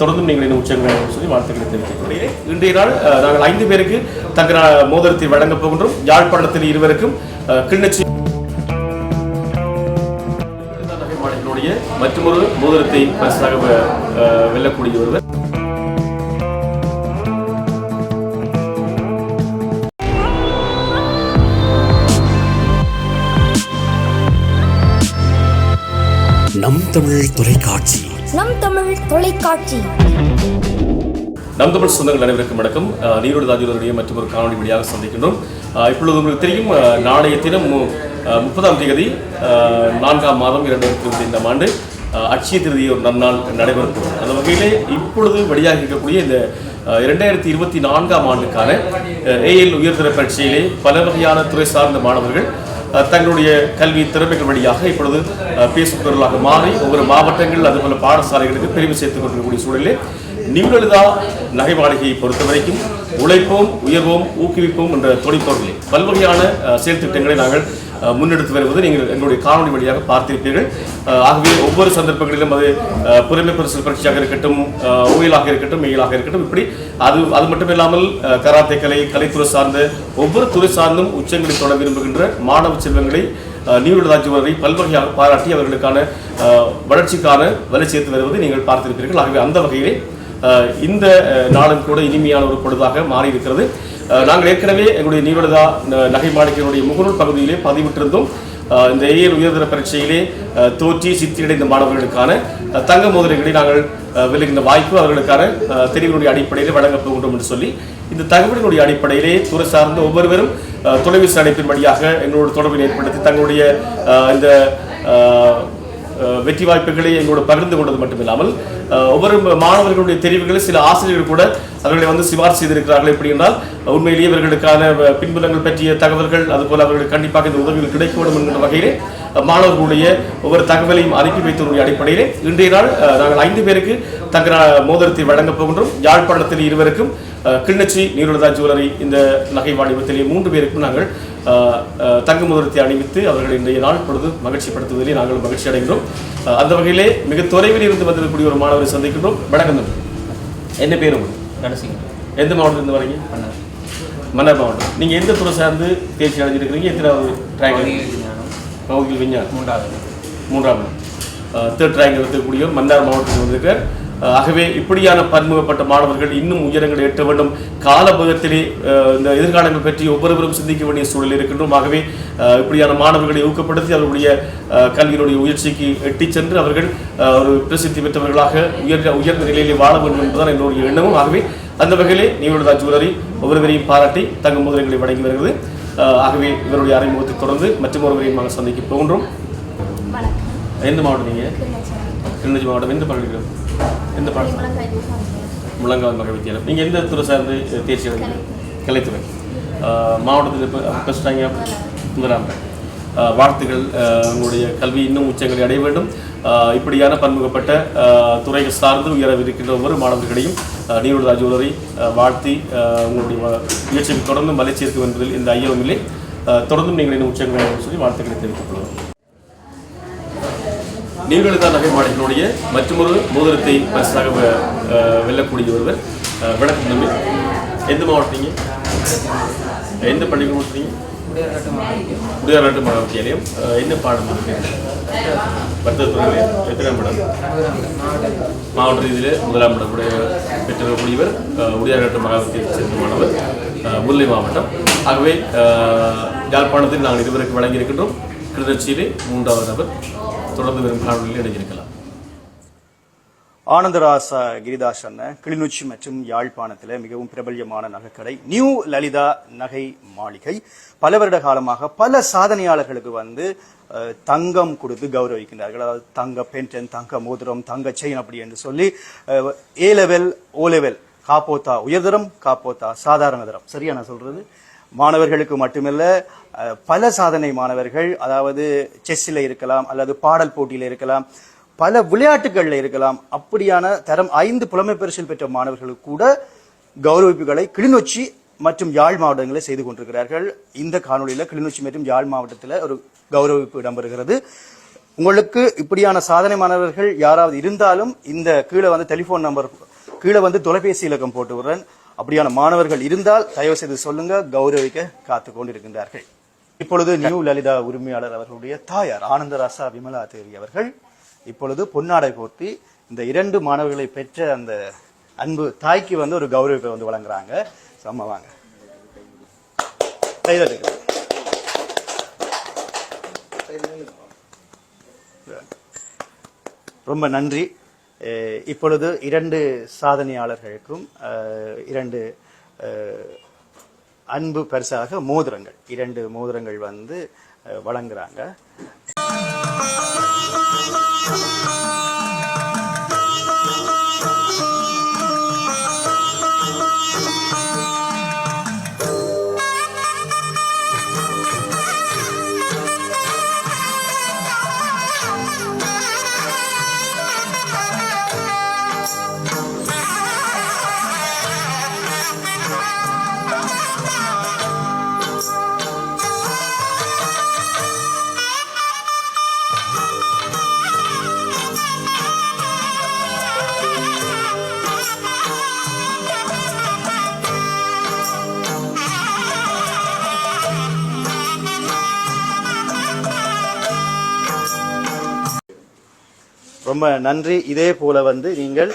தொடர்ந்து நீங்கள் இன்னும் உச்சங்கள் சொல்லி வாழ்த்துக்களை தெரிவித்துக் இன்றைய நாள் நாங்கள் ஐந்து பேருக்கு தங்க மோதிரத்தை வழங்கப் போகின்றோம். யாழ்ப்பாணத்தில் இருவருக்கும் கிண்ணச்சி நகைமாளிகளுடைய மற்றொரு மோதிரத்தை பரிசாக வெல்லக்கூடிய ஒருவர். நம் தமிழ் தொலைக்காட்சி. நம் தமிழ் தொலைக்காட்சி. நம் தமிழ் சொந்தங்கள் அனைவருக்கும் வணக்கம். அஹ், நீரோடு தாஜுடைய மற்றொரு காணொலி வழியாக சந்திக்கின்றோம். இப்பொழுது உங்களுக்கு தெரியும் நாளைய தினம் மு- முப்பதாம் தேதி நான்காம் மாதம் இரண்டாயிரத்தி இருபத்தி ஐந்தாம் ஆண்டு அட்சய திருதி ஒரு நன்னாள் நடைபெறும் அந்த வகையிலே இப்பொழுது வெளியாக இருக்கக்கூடிய இந்த இரண்டாயிரத்தி இருபத்தி நான்காம் ஆண்டுக்கான ஏஎல் உயர்தர பரீட்சையிலே பல வகையான துறை சார்ந்த மாணவர்கள் தங்களுடைய கல்வி திறமைகள் வழியாக இப்பொழுது அஹ், பேசுபவர்களாக மாறி ஒவ்வொரு மாவட்டங்கள் அதுபோல பாடசாலைகளுக்கு பிரிவு சேர்த்துக் கொண்டிருக்கக்கூடிய சூழலில் நிமிடெழுதா நகை மாளிகையை பொறுத்த வரைக்கும் உழைப்போம் உயர்வோம் ஊக்குவிப்போம் என்ற தொழிற்பொருளில் பல்வகையான செயல் திட்டங்களை நாங்கள் முன்னெடுத்து வருவது நீங்கள் எங்களுடைய காணொலி வழியாக பார்த்திருப்பீர்கள். ஆகவே ஒவ்வொரு சந்தர்ப்பங்களிலும் அது புறமை பரிசல் பயிற்சியாக இருக்கட்டும் ஓயிலாக இருக்கட்டும் மெயிலாக இருக்கட்டும் இப்படி அது அது மட்டுமில்லாமல் இல்லாமல் கராத்தே கலை கலைத்துறை சார்ந்த ஒவ்வொரு துறை சார்ந்தும் உச்சங்களை தொட விரும்புகின்ற மாணவ செல்வங்களை நீருடாஜி வரை பல்வகையாக பாராட்டி அவர்களுக்கான வளர்ச்சிக்கான வலை சேர்த்து வருவதை நீங்கள் பார்த்திருப்பீர்கள். ஆகவே அந்த வகையிலே இந்த நாளும் கூட இனிமையான ஒரு பொழுதாக மாறி இருக்கிறது நாங்கள் ஏற்கனவே எங்களுடைய நீருடதா நகை மாணிக்கனுடைய முகநூல் பகுதியிலே பதிவிட்டிருந்தோம். இந்த ஏஎல் உயர்தர பரீட்சையிலே தோற்றி சித்தியடைந்த மாணவர்களுக்கான தங்க மோதிரங்களை நாங்கள் விலகின வாய்ப்பு அவர்களுக்கான தெரிவினுடைய அடிப்படையில் வழங்கப் போகின்றோம் என்று சொல்லி இந்த தகவலினுடைய அடிப்படையிலே துறை சார்ந்த ஒவ்வொருவரும் தொலைபேசி அழைப்பின் வழியாக எங்களோட தொடர்பினை ஏற்படுத்தி தங்களுடைய இந்த வெற்றி வாய்ப்புகளை எங்களோட பகிர்ந்து கொண்டது மட்டுமில்லாமல் ஒவ்வொரு மாணவர்களுடைய தெரிவுகளை சில ஆசிரியர்கள் கூட அவர்களை வந்து சிபார் செய்திருக்கிறார்கள். எப்படி என்றால் உண்மையிலேயே இவர்களுக்கான பின்புலங்கள் பற்றிய தகவல்கள் அதுபோல அவர்களுக்கு கண்டிப்பாக இந்த உதவிகள் கிடைக்க வேண்டும் என்கிற வகையிலே மாணவர்களுடைய ஒவ்வொரு தகவலையும் அனுப்பி வைத்ததனுடைய அடிப்படையிலே இன்றைய நாள் நாங்கள் ஐந்து பேருக்கு தங்கள் மோதிரத்தை வழங்கப் போகின்றோம். யாழ்ப்பாணத்தில் இருவருக்கும் கிண்ணச்சி நீருடதா ஜுவல்லரி இந்த நகை வாணிபத்திலே மூன்று பேருக்கும் நாங்கள் தங்க மோதிரத்தை அணிவித்து அவர்கள் இன்றைய நாள் பொழுது மகிழ்ச்சிப்படுத்துவதிலே நாங்கள் மகிழ்ச்சி அடைகின்றோம். அஹ், அந்த வகையிலே மிக தொலைவில் இருந்து வந்திருக்கக்கூடிய ஒரு மாணவரை சந்திக்கின்றோம். வணக்கம். என்ன பேர் உங்களுக்கு எந்த மாவட்டத்திலிருந்து வரீங்க? பண்ணார். மன்னர் மாவட்டம் நீங்கள் எந்த துறை சார்ந்து தேர்ச்சி அடைஞ்சிருக்கிறீங்க? எத்தனாவது ட்ராங்கல் பகுதியில் விஞ்ஞானம். மூன்றாவது. மூன்றாம் தேர்ட் ரேங்க் இருக்கக்கூடிய மன்னார் மாவட்டத்தில் வந்திருக்கார். அஹ் ஆகவே இப்படியான பன்முகப்பட்ட மாணவர்கள் இன்னும் உயரங்களை எட்ட வேண்டும். காலபகத்திலே இந்த எதிர்காலங்கள் பற்றி ஒவ்வொருவரும் சிந்திக்க வேண்டிய சூழல் இருக்கின்றோம் ஆகவே இப்படியான மாணவர்களை ஊக்கப்படுத்தி அவர்களுடைய கல்வியினுடைய உயர்ச்சிக்கு எட்டிச் சென்று அவர்கள் ஒரு பிரசித்தி பெற்றவர்களாக உயர் உயர்ந்த நிலையிலே வாழ வேண்டும் என்பதுதான் என்னுடைய எண்ணமும். ஆகவே அந்த வகையிலே நீங்களோட ஜுவல்லரி ஒவ்வொருவரையும் பாராட்டி தங்க மோதிரங்களை வழங்கி வருகிறது. ஆகவே இவருடைய அறிமுகத்தை தொடர்ந்து மற்றும் ஒருவரையும் நாங்கள் சந்திக்க போகின்றோம். எந்த மாவட்டம் நீங்கள் கிளிநொச்சி. மாவட்டம். எந்த பள்ளிக்கூடம் எந்த பாடம் முழங்கால் மகள் வித்தியாலயம். நீங்கள் எந்த துறை சார்ந்து தேர்ச்சி அடைஞ்சீங்க கலைத்துறை. மாவட்டத்தில் இப்போ டைம் முதலாம். வாழ்த்துக்கள். உங்களுடைய கல்வி இன்னும் உச்சங்களை அடைய வேண்டும். இப்படியான பன்முகப்பட்ட துறைகள் சார்ந்து உயரவிருக்கின்ற ஒவ்வொரு மாணவர்களையும் அஹ், நீரோட ஜுவல்லரி வாழ்த்தி அஹ், உங்களுடைய முயற்சிகள் தொடர்ந்து மலைச்சேர்க்கும் என்பதில் இந்த ஐயமும் இல்லை. தொடர்ந்தும் நீங்கள் இன்னும் உச்சங்களை சொல்லி வாழ்த்துக்களை தெரிவிக்கப்படுவோம் கொள்வோம் நீர்வெளிதா நகை மாளிகையினுடைய மற்றொரு மோதிரத்தை பரிசாக அஹ் வெல்லக்கூடிய ஒருவர் அஹ் வணக்கம் தம்பி. எந்த மாவட்டம் நீங்க எந்த பள்ளிக்கூடம் குடியாராட்டு மாணவத்தியாலயம் என்ன பாடம் வர்த்தகத்துறையில் எத்தனாம் படம் மாவட்ட ரீதியில் முதலாம் படம் உடைய பெற்றிருக்கக்கூடியவர் அஹ், உடையாநாட்டு சேர்ந்த மாணவர் முல்லை மாவட்டம். ஆகவே யாழ்ப்பாணத்தில் நாங்கள் இதுவரைக்கும் வழங்கியிருக்கின்றோம். கிளிநொச்சியிலே மூன்றாவது நபர். தொடர்ந்து வரும் காணொலியில் இணைஞ்சிருக்கலாம் ஆனந்தராச கிரிதாஸ் அண்ணன் கிளிநொச்சி மற்றும் யாழ்ப்பாணத்தில் மிகவும் பிரபல்யமான நகைக்கடை நியூ லலிதா நகை மாளிகை. பல வருட காலமாக பல சாதனையாளர்களுக்கு வந்து தங்கம் கொடுத்து கௌரவிக்கின்றார்கள். அதாவது தங்க பென்டன் தங்க மோதிரம் தங்க செயின் அப்படி என்று சொல்லி ஏ லெவல் ஓ லெவல் காப்போத்தா உயர்தரம் காப்போத்தா சாதாரண தரம். சரியா நான் சொல்றது? மாணவர்களுக்கு மட்டுமல்ல பல சாதனை மாணவர்கள் அதாவது செஸ்ஸில் இருக்கலாம் அல்லது பாடல் போட்டியில் இருக்கலாம் பல விளையாட்டுகளில் இருக்கலாம். அப்படியான தரம் ஐந்து புலமை பரிசில் பெற்ற மாணவர்களுக்கு கூட கௌரவிப்புகளை கிளிநொச்சி மற்றும் யாழ் மாவட்டங்களில் செய்து கொண்டிருக்கிறார்கள். இந்த காணொலியில் கிளிநொச்சி மற்றும் யாழ் மாவட்டத்தில் ஒரு கௌரவிப்பு இடம்பெறுகிறது. உங்களுக்கு இப்படியான சாதனை மாணவர்கள் யாராவது இருந்தாலும் இந்த கீழே வந்து டெலிபோன் நம்பர் கீழே வந்து தொலைபேசி இலக்கம் போட்டு விடுறேன். அப்படியான மாணவர்கள் இருந்தால் தயவு செய்து சொல்லுங்க. கௌரவிக்க காத்து கொண்டிருக்கின்றார்கள். இப்பொழுது நியூ லலிதா உரிமையாளர் அவர்களுடைய தாயார் ஆனந்தராசா விமலா தேவி அவர்கள். இப்பொழுது பொன்னாடை போர்த்தி இந்த இரண்டு மாணவர்களை பெற்ற அந்த அன்பு தாய்க்கு வந்து ஒரு கௌரவிப்பை வந்து வழங்குறாங்க. செம்ம வாங்க. ரொம்ப நன்றி. இப்பொழுது இரண்டு சாதனையாளர்களுக்கும் இரண்டு அன்பு பரிசாக மோதிரங்கள் இரண்டு மோதிரங்கள் வந்து அஹ், வழங்குறாங்க ரொம்ப நன்றி. இதே போல வந்து நீங்கள்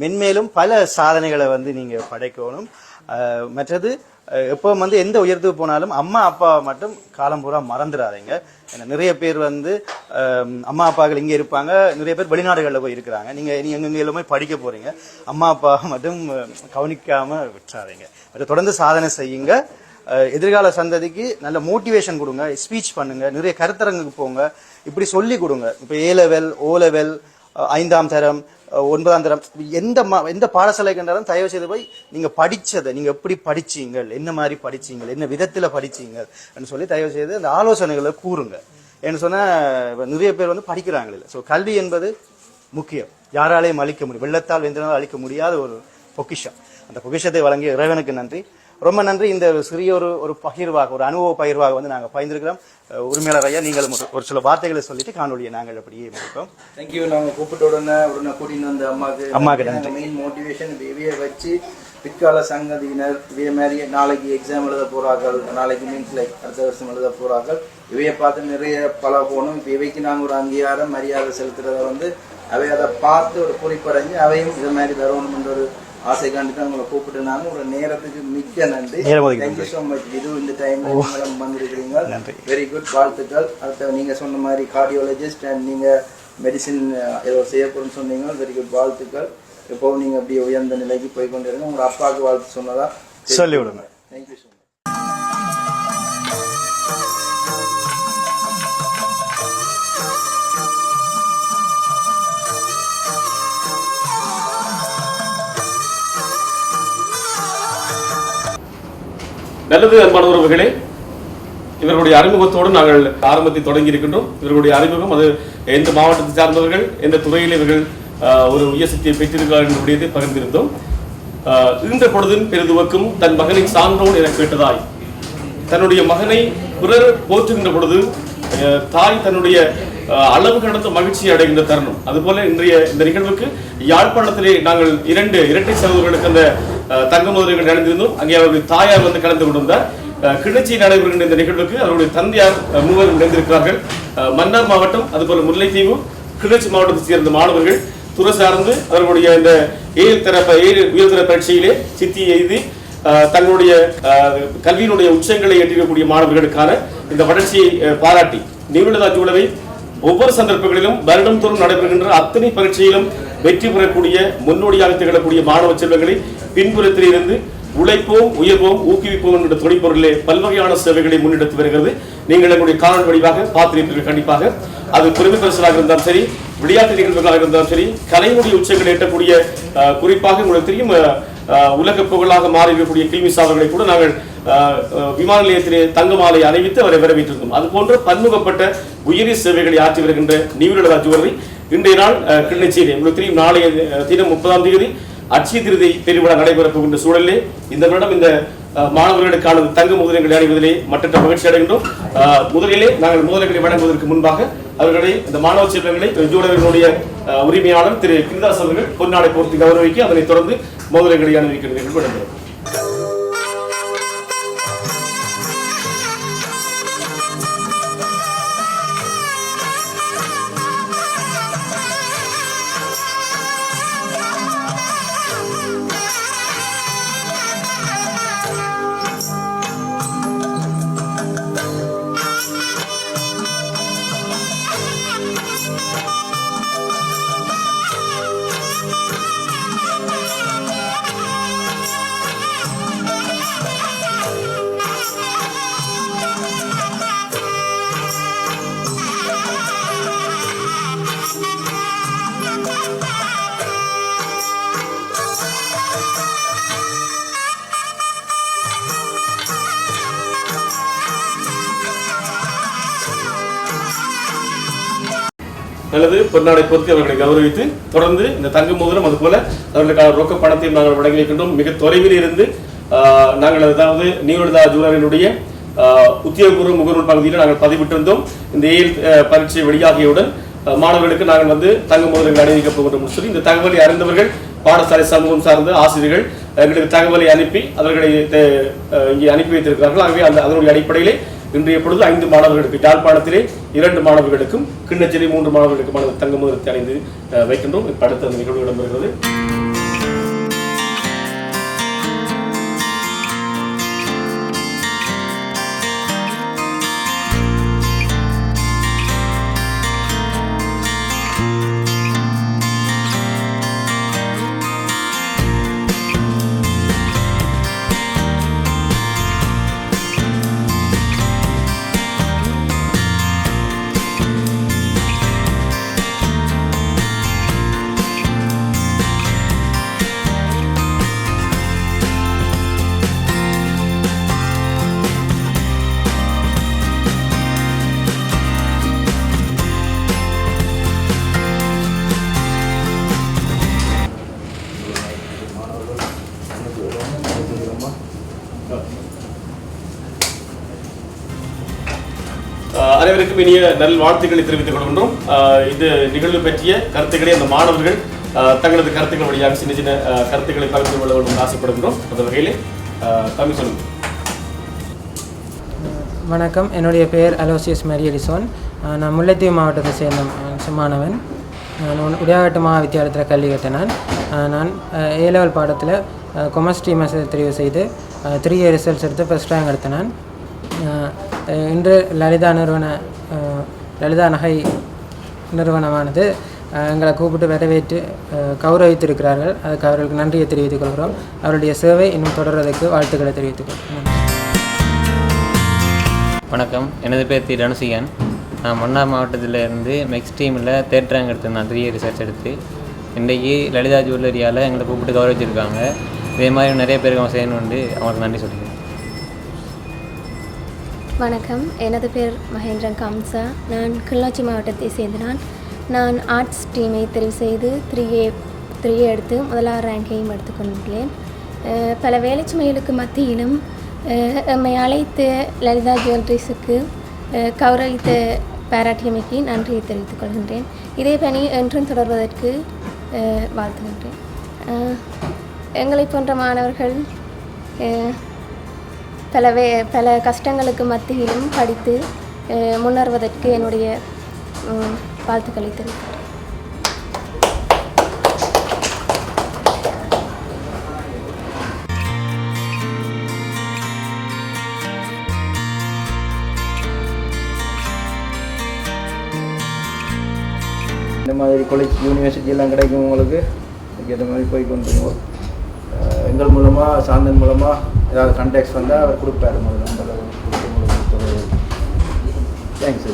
மென்மேலும் பல சாதனைகளை வந்து நீங்க படைக்கணும். மற்றது எப்போ வந்து எந்த உயரத்துக்கு போனாலும் அம்மா அப்பா மட்டும் காலம் பூரா மறந்துடாதீங்க ஏன்னா நிறைய பேர் வந்து அம்மா அப்பாக்கள் இங்கே இருப்பாங்க. நிறைய பேர் வெளிநாடுகளில் போய் இருக்கிறாங்க. நீங்கள் நீங்கள் எங்க எல்லாமே படிக்க போறீங்க. அம்மா அப்பா மட்டும் கவனிக்காமல் கவனிக்காம விட்டுறாதீங்க. தொடர்ந்து சாதனை செய்யுங்க. எதிர்கால சந்ததிக்கு நல்ல மோட்டிவேஷன் கொடுங்க. ஸ்பீச் பண்ணுங்க. நிறைய கருத்தரங்குக்கு போங்க. இப்படி சொல்லி கொடுங்க. இப்போ ஏ லெவல் ஓ லெவல் ஐந்தாம் தரம் ஒன்பதாம் தரம் எந்த மா- எந்த பாடசாலை கண்டாலும் தயவு செய்து போய் நீங்க படிச்சதை நீங்க எப்படி படிச்சீங்கள் என்ன மாதிரி படிச்சீங்கள் என்ன விதத்துல படிச்சீங்கள் சொல்லி தயவு செய்து அந்த ஆலோசனைகளை கூறுங்க. ஏன்னு சொன்னா நிறைய பேர் வந்து படிக்கிறாங்க இல்லை. ஸோ கல்வி என்பது முக்கியம். யாராலையும் அழிக்க முடியும். வெள்ளத்தால் வென்றனால் அழிக்க முடியாத ஒரு பொக்கிஷம். அந்த பொக்கிஷத்தை வழங்கிய இறைவனுக்கு நன்றி. ரொம்ப நன்றி. இந்த சிறிய ஒரு ஒரு பகிர்வாக ஒரு அனுபவ பகிர்வாக வந்து நாங்கள் பயந்துருக்கிறோம் அஹ் உரிமையாளர் ஐயா நீங்களும் ஒரு- சில வார்த்தைகளை சொல்லிட்டு காணொலியை நாங்கள் அப்படியே முடிப்போம். தேங்க்யூ நாங்க கூப்பிட்ட உடனே உடனே கூட்டின்னு வந்த அம்மாக்கு நன்றி. மெயின் மோட்டிவேஷன் இவைய வச்சு பிற்கால சங்கதியினர் இவைய மாதிரி நாளைக்கு எக்ஸாம் எழுத போறார்கள் நாளைக்கு மீன்ஸ் லைக் அடுத்த வருஷம் எழுத போறார்கள். இவைய பார்த்து நிறைய பழகணும். இப்போ இவைக்கு நாங்கள் ஒரு அங்கீகாரம் மரியாதை செலுத்துறத வந்து அவை அதை பார்த்து ஒரு குறிப்படைஞ்சு அவையும் இது மாதிரி தரணும் என்ற ஒரு ஆசை காண்டி உங்களை கூப்பிட்டு நாங்க ஒரு நேரத்துக்கு மிக்க நன்றி. தேங்க்யூ ஸோ மச் இது இந்த டைம் வந்திருக்கிறீங்க. வெரி குட் வாழ்த்துக்கள். அடுத்த நீங்க சொன்ன மாதிரி கார்டியாலஜிஸ்ட் அண்ட் நீங்க மெடிசின் ஏதோ செய்யப்படும்னு சொன்னீங்க. வெரி குட் வாழ்த்துக்கள். எப்பவும் நீங்க அப்படியே உயர்ந்த நிலைக்கு போய் கொண்டிருங்க உங்க அப்பாவுக்கு வாழ்த்து சொன்னதா சொல்லி விடுங்க தேங்க்யூ ஸோ மச் நல்லது அன்பான உறவுகளே இவர்களுடைய அறிமுகத்தோடு நாங்கள் ஆரம்பத்தை தொடங்கி இருக்கின்றோம் இவர்களுடைய அறிமுகம் அது எந்த மாவட்டத்தை சார்ந்தவர்கள் எந்த துறையில் இவர்கள் ஒரு உயர் சக்தியை பெற்றிருக்கிறார்கள் என்பதை பகிர்ந்திருந்தோம். ஆஹ், ஈன்ற பொழுதும் பெரிதுவக்கும் தன் மகனை சான்றோன் என கேட்டதாய் தன்னுடைய மகனை பிறர் போற்றுகின்ற பொழுது அஹ், தாய் தன்னுடைய அளவு கடந்த மகிழ்ச்சி அடைகின்ற தருணம். அதுபோல இன்றைய இந்த நிகழ்வுக்கு யாழ்ப்பாணத்திலே நாங்கள் இரண்டு இரட்டை சகோதரர்களுக்கு அந்த தங்க முதலீடு நடந்திருந்தோம். அங்கே அவருடைய தாயார் வந்து கலந்து கொண்டிருந்தார். கிணச்சி நடைபெறுகின்ற இந்த நிகழ்வுக்கு அவருடைய தந்தையார் மூவரும் இணைந்திருக்கிறார்கள். மன்னார் மாவட்டம் அதுபோல முல்லைத்தீவு கிணச்சி மாவட்டத்தை சேர்ந்த மாணவர்கள் துறை சார்ந்து அவர்களுடைய இந்த ஏழு தர ஏழு உயர்தர பரீட்சையிலே சித்தி எய்தி தங்களுடைய கல்வியினுடைய உச்சங்களை எட்டிக்கக்கூடிய மாணவர்களுக்கான இந்த வளர்ச்சியை பாராட்டி நிபுணதா ஜூலவை ஒவ்வொரு சந்தர்ப்பங்களிலும் வருடம் தோறும் நடைபெறுகின்ற அத்தனை பரீட்சையிலும் வெற்றி பெறக்கூடிய முன்னோடியாக திகழக்கூடிய மாணவ செல்வங்களை பின்புறத்தில் இருந்து உழைப்போம் உயர்வோம் ஊக்குவிப்போம் என்ற துணைப்பொருளே பல்வகையான சேவைகளை முன்னெடுத்து வருகிறது. நீங்கள் எங்களுடைய காணொலி வழிவாக பார்த்திருப்பீர்கள் கண்டிப்பாக. அது பெருமை பரிசலாக இருந்தாலும் சரி விளையாட்டு நிகழ்வுகளாக இருந்தாலும் சரி கலையினுடைய உச்சங்களை எட்டக்கூடிய குறிப்பாக உங்களுக்கு தெரியும் உலக புகழாக மாறி இருக்கக்கூடிய அவர்களை கூட நாங்கள் விமான நிலையத்திலே தங்க மாலை அணிவித்து அவரை வரவேற்றிருந்தோம். அது போன்ற பன்முகப்பட்ட உயரிய சேவைகளை ஆற்றி வருகின்ற நிவிரடா ஜுவல்லரி இன்றைய நாள் கிளிநொச்சியிலே உங்களுக்கு தெரியும் நாளைய தினம் முப்பதாம் தேதி அட்சய திருதி பெருவிழா நடைபெறப் போகின்ற சூழலிலே இந்த வருடம் இந்த மாணவர்களுக்கான தங்க மோதிரங்களை அணிவதிலே மற்ற மகிழ்ச்சி அடைகின்றோம். முதலிலே நாங்கள் மோதிரங்களை வழங்குவதற்கு முன்பாக அவர்களை இந்த மாணவ செல்வங்களை ஜூடர்களுடைய உரிமையாளர் திரு கிருதாஸ் அவர்கள் பொன்னாடை போர்த்து கௌரவிக்க அதனைத் தொடர்ந்து மோதிரங்களை அணிவிக்கிற நிகழ்வு இடம்பெறும் நல்லது பொன்னாடை பொறுத்து அவர்களை கௌரவித்து தொடர்ந்து இந்த தங்க மோதிரம் அதுபோல அவர்களுக்கான ரொக்க பணத்தையும் நாங்கள் வழங்கி வைக்கின்றோம் மிக தொலைவில் இருந்து நாங்கள் அதாவது நீரோடதா ஜூலரினுடைய உத்தியோகபூர்வ முகநூல் பகுதியில் நாங்கள் பதிவிட்டிருந்தோம். இந்த ஏல் பரீட்சை வெளியாகியவுடன் மாணவர்களுக்கு நாங்கள் வந்து தங்க மோதிரங்கள் அணிவிக்கப் போகின்றோம் சொல்லி இந்த தகவலை அறிந்தவர்கள் பாடசாலை சமூகம் சார்ந்த ஆசிரியர்கள் எங்களுக்கு தகவலை அனுப்பி அவர்களை இங்கே அனுப்பி வைத்திருக்கிறார்கள். ஆகவே அந்த அதனுடைய அடிப்படையிலே இன்றைய பொழுது ஐந்து மாணவர்களுக்கு யாழ்ப்பாணத்திலே இரண்டு மாணவர்களுக்கும் கிண்ணச்சேரி மூன்று மாணவர்களுக்குமான தங்க முதலத்தை அணிந்து வைக்கின்றோம். இப்ப அடுத்த அந்த நிகழ்வு இடம்பெறுகிறது. அனைவருக்கும் இனிய நல் வாழ்த்துக்களை தெரிவித்துக் கொள்கின்றோம். இது நிகழ்வு பற்றிய கருத்துக்களை அந்த மாணவர்கள் தங்களது கருத்துக்கள் வழியாக சின்ன சின்ன கருத்துக்களை பகிர்ந்து கொள்ள வேண்டும் என்று ஆசைப்படுகின்றோம். அந்த வகையில் தமிழ் சொல்லுங்கள். வணக்கம். என்னுடைய பெயர் அலோசியஸ் மரியலிசோன் நான் முல்லைத்தீவு மாவட்டத்தை சேர்ந்த மாணவன் நான் உன் மகா வித்தியாலயத்தில் கல்வி கட்டினான் நான். ஏ லெவல் பாடத்தில் கொமர்ஸ் ஸ்ட்ரீமை தெரிவு செய்து த்ரீ இயர் ரிசல்ட்ஸ் எடுத்து ஃபஸ்ட் ரேங்க் எடுத்தேன் இன்று லலிதா நிறுவன லலிதா நகை நிறுவனமானது எங்களை கூப்பிட்டு வரவேற்று கௌரவித்திருக்கிறார்கள். அதுக்கு அவர்களுக்கு நன்றியை தெரிவித்துக் கொள்கிறோம். அவருடைய சேவை இன்னும் தொடர்வதற்கு வாழ்த்துக்களை தெரிவித்துக் கொள்கிறோம். வணக்கம். எனது பேர் தி. தனுசிகன் நான் மன்னார் மாவட்டத்தில் இருந்து மெக்ஸ் டீமில் தேர்ட் ரேங்க் எடுத்திருந்தேன் த்ரீ இயர் ரிசர்ச் எடுத்து இன்றைக்கி லலிதா ஜுவல்லரியால் எங்களை கூப்பிட்டு கௌரவிச்சிருக்காங்க. இதே மாதிரி நிறைய பேருக்கு அவங்க செய்யணுண்டு அவங்களுக்கு நன்றி சொல்லிக்கிறேன் வணக்கம். எனது பேர் மகேந்திரன் கம்சா. நான் கிள்ளாச்சி மாவட்டத்தை சேர்ந்த நான். நான் ஆர்ட்ஸ் டீமை தெரிவு செய்து த்ரீ ஏ த்ரீ ஏ எடுத்து முதலாவது ரேங்கையும் எடுத்துக்கொண்டுள்ளேன் பல வேலைச்சுமைகளுக்கு மத்தியிலும் எம்மை அழைத்து லலிதா ஜுவல்லரிஸுக்கு கௌரவித்த பாராட்டியமைக்கு நன்றியை தெரிவித்துக் கொள்கின்றேன். இதே பணி என்றும் தொடர்வதற்கு வாழ்த்துகின்றேன். எங்களை போன்ற மாணவர்கள் பல வே பல கஷ்டங்களுக்கு மத்தியிலும் படித்து முன்னேறுவதற்கு என்னுடைய வாழ்த்துக்களை தெரிவிக்கிறேன். இந்த மாதிரி காலேஜ் யூனிவர்சிட்டி எல்லாம் கிடைக்கும் உங்களுக்கு. அதுக்கேற்ற மாதிரி போய் கொண்டு எங்கள் மூலமாக சாந்தன் மூலமாக ஏதாவது கான்டாக்ட்ஸ் வந்தால் அவர் கொடுப்பாரு முதல்ல. Number thanks